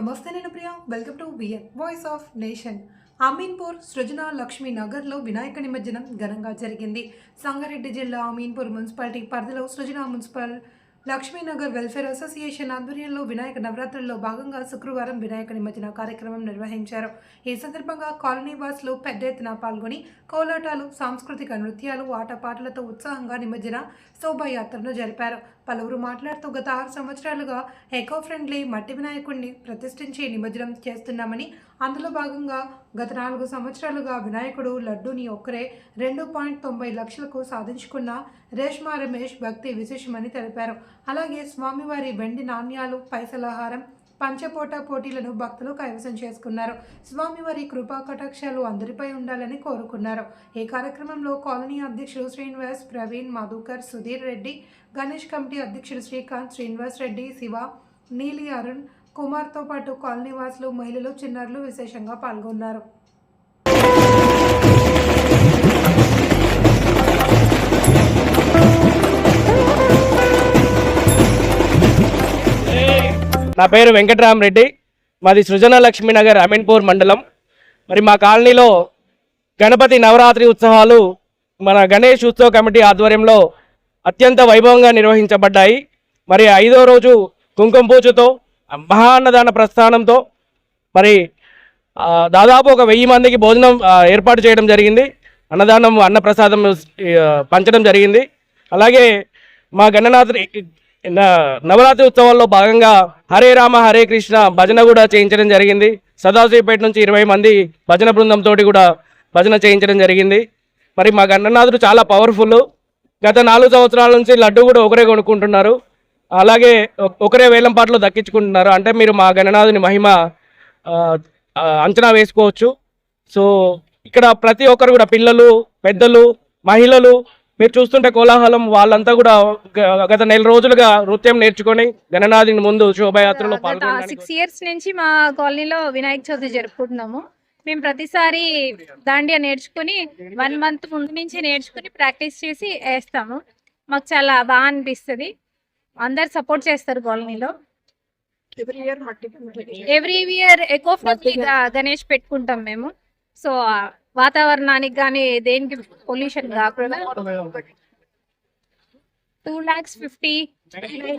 నమస్తే నేను Priya. Welcome to VN voice of nation Ameenpur Srujana Lakshmi నగర్లో వినాయక నిమజ్జనం ఘనంగా జరిగింది. సంగారెడ్డి జిల్లా అమీన్పూర్ మున్సిపాలిటీ పరిధిలో Srujana municipal Lakshminagar welfare association ఆధ్వర్యంలో వినాయక నవరాత్రుల్లో భాగంగా శుక్రవారం వినాయక నిమజ్జన కార్యక్రమం నిర్వహించారు. ఈ సందర్భంగా కాలనీ వాసులు పెద్ద ఎత్తున పాల్గొని కోలాటాలు సాంస్కృతిక నృత్యాలు ఆటపాటలతో ఉత్సాహంగా నిమజ్జన శోభాయాత్రను జరిపారు. పలువురు మాట్లాడుతూ గత ఆరు సంవత్సరాలుగా ఎకో ఫ్రెండ్లీ మట్టి వినాయకుడిని ప్రతిష్ఠించి నిమజ్జనం చేస్తున్నామని అందులో భాగంగా గత నాలుగు సంవత్సరాలుగా వినాయకుడు లడ్డూని ఒక్కరే రెండు పాయింట్ తొంభై లక్షలకు సాధించుకున్న రేష్మా రమేష్ భక్తి విశేషమని తెలిపారు. అలాగే స్వామివారి వెండి నాణ్యాలు పైసలహారం పంచపోట పోటీలను భక్తులు కైవసం చేసుకున్నారు. స్వామివారి కృపా కటాక్షాలు అందరిపై ఉండాలని కోరుకున్నారు. ఈ కార్యక్రమంలో కాలనీ అధ్యక్షుడు శ్రీనివాస్ ప్రవీణ్ మధుకర్ సుధీర్ రెడ్డి గణేష్ కమిటీ అధ్యక్షుడు శ్రీకాంత్ శ్రీనివాస్ రెడ్డి శివ నీలి అరుణ్ కుమార్తో పాటు కాలనీ వాసులు మహిళలు చిన్నారులు విశేషంగా పాల్గొన్నారు. నా పేరు వెంకటరామరెడ్డి. మాది సృజన లక్ష్మీనగర్ అమీన్పూర్ మండలం. మరి మా కాలనీలో గణపతి నవరాత్రి ఉత్సవాలు మన గణేష్ ఉత్సవ కమిటీ ఆధ్వర్యంలో అత్యంత వైభవంగా నిర్వహించబడ్డాయి. మరి ఐదో రోజు కుంకుమ పూజతో మహాన్నదాన ప్రస్థానంతో మరి దాదాపు ఒక వెయ్యి మందికి భోజనం ఏర్పాటు చేయడం జరిగింది. అన్నదానం అన్నప్రసాదం పంచడం జరిగింది. అలాగే మా గణనాథుని నవరాత్రి ఉత్సవాల్లో భాగంగా హరే రామ హరే కృష్ణ భజన కూడా చేయించడం జరిగింది. సదాశివపేట నుంచి ఇరవై మంది భజన బృందంతో కూడా భజన చేయించడం జరిగింది. మరి మా గండనాథుడు చాలా పవర్ఫుల్ గత నాలుగు సంవత్సరాల నుంచి లడ్డు కూడా ఒకరే కొనుక్కుంటున్నారు. అలాగే ఒకరే వేలం పాటలు దక్కించుకుంటున్నారు. అంటే మీరు మా గణనాథుని మహిమ అంచనా వేసుకోవచ్చు. సో ఇక్కడ ప్రతి ఒక్కరు కూడా పిల్లలు పెద్దలు మహిళలు మీరు చూస్తుంటే కోలాహలం వాళ్ళంతా కూడా గత నెల రోజులుగా నృత్యం నేర్చుకొని గణనాథుని ముందు శోభాయాత్రలో సిక్స్ ఇయర్స్ నుంచి మా కాలనీలో వినాయక చవితి జరుపుకుంటున్నాము. మేము ప్రతిసారి దాండియా నేర్చుకుని వన్ మంత్ ముందు నుంచి నేర్చుకుని ప్రాక్టీస్ చేసి వేస్తాము. మాకు చాలా బాగా అనిపిస్తుంది. అందరు సపోర్ట్ చేస్తారు కాలనీలో. Every year eco friendly Ganesh పెట్టుకుంటాం మేము. సో వాతావరణానికి కానీ దేనికి పొల్యూషన్ కాకుండా two lakhs fifty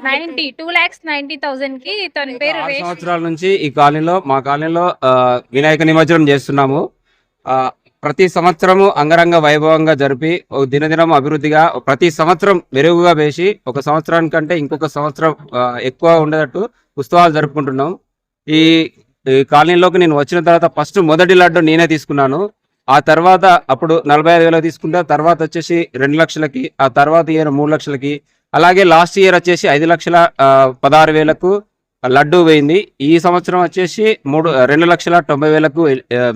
ninety two lakhs ninety థౌసండ్కి తన పేరు సంవత్సరాల నుంచి ఈ కాలనీలో మా కాలనీలో వినాయక నిమజ్జనం చేస్తున్నాము. ప్రతి సంవత్సరము అంగరంగ వైభవంగా జరిపి ఒక దినదినం అభివృద్ధిగా ప్రతి సంవత్సరం మెరుగుగా వేసి ఒక సంవత్సరానికంటే ఇంకొక సంవత్సరం ఎక్కువ ఉండేటట్టు ఉత్సవాలు జరుపుకుంటున్నాం ఈ ఈ కాలనీలోకి నేను వచ్చిన తర్వాత ఫస్ట్ మొదటి లడ్డు నేనే తీసుకున్నాను. ఆ తర్వాత అప్పుడు నలభై ఐదు వేలకు తీసుకుంటే తర్వాత వచ్చేసి రెండు లక్షలకి ఆ తర్వాత ఇయర్ మూడు లక్షలకి అలాగే లాస్ట్ ఇయర్ వచ్చేసి ఐదు లక్షల పదహారు వేలకు లడ్డు వేయింది. ఈ సంవత్సరం వచ్చేసి మూడు రెండు లక్షల తొంభై వేలకు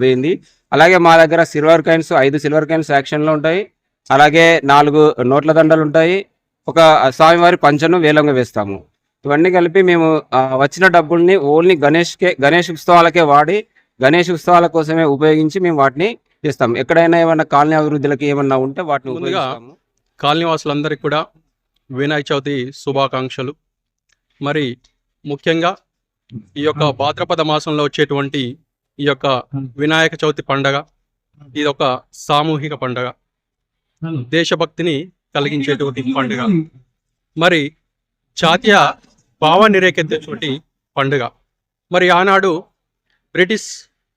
వేయింది. అలాగే మా దగ్గర సిల్వర్ కాయిన్స్ ఐదు సిల్వర్ కాయిన్స్ యాక్షన్లో ఉంటాయి. అలాగే నాలుగు నోట్ల దండలు ఉంటాయి. ఒక స్వామివారి పంచను వేలంగా వేస్తాము. ఇవన్నీ కలిపి మేము వచ్చిన డబ్బుల్ని ఓన్లీ గణేష్కే గణేష్ ఉత్సవాలకే వాడి గణేష్ ఉత్సవాల కోసమే ఉపయోగించి మేము వాటిని చేస్తాం. ఎక్కడైనా ఏమన్నా కాలనీ అభివృద్ధులకి ఏమన్నా ఉంటే వాటిని ముందుగా కాలనీవాసులందరికీ కూడా వినాయక చవితి శుభాకాంక్షలు. మరి ముఖ్యంగా ఈ యొక్క భాద్రపద మాసంలో వచ్చేటువంటి ఈ యొక్క వినాయక చవితి పండగ ఇది ఒక సామూహిక పండగ. దేశభక్తిని కలిగించేటువంటి పండుగ. మరి జాతీయ భావాన్ని రేకెత్తేటువంటి పండుగ. మరి ఆనాడు బ్రిటిష్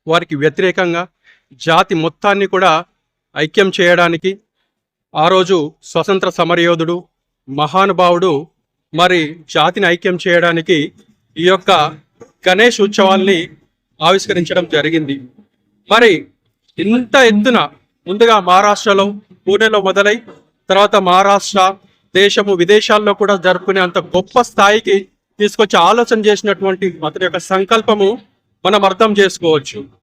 వారికి వ్యతిరేకంగా జాతి మొత్తాన్ని కూడా ఐక్యం చేయడానికి ఆ రోజు స్వతంత్ర సమరయోధుడు మహానుభావుడు మరి జాతిని ఐక్యం చేయడానికి ఈ యొక్క గణేష్ ఉత్సవాల్ని ఆవిష్కరించడం జరిగింది. మరి ఇంత ఎత్తున ముందుగా మహారాష్ట్రలో పూణేలో మొదలై తర్వాత మహారాష్ట్ర దేశము విదేశాల్లో కూడా జరుపుకునే అంత గొప్ప స్థాయికి తీసుకొచ్చి ఆలోచన చేసినటువంటి అతని యొక్క సంకల్పము మనం అర్థం చేసుకోవచ్చు.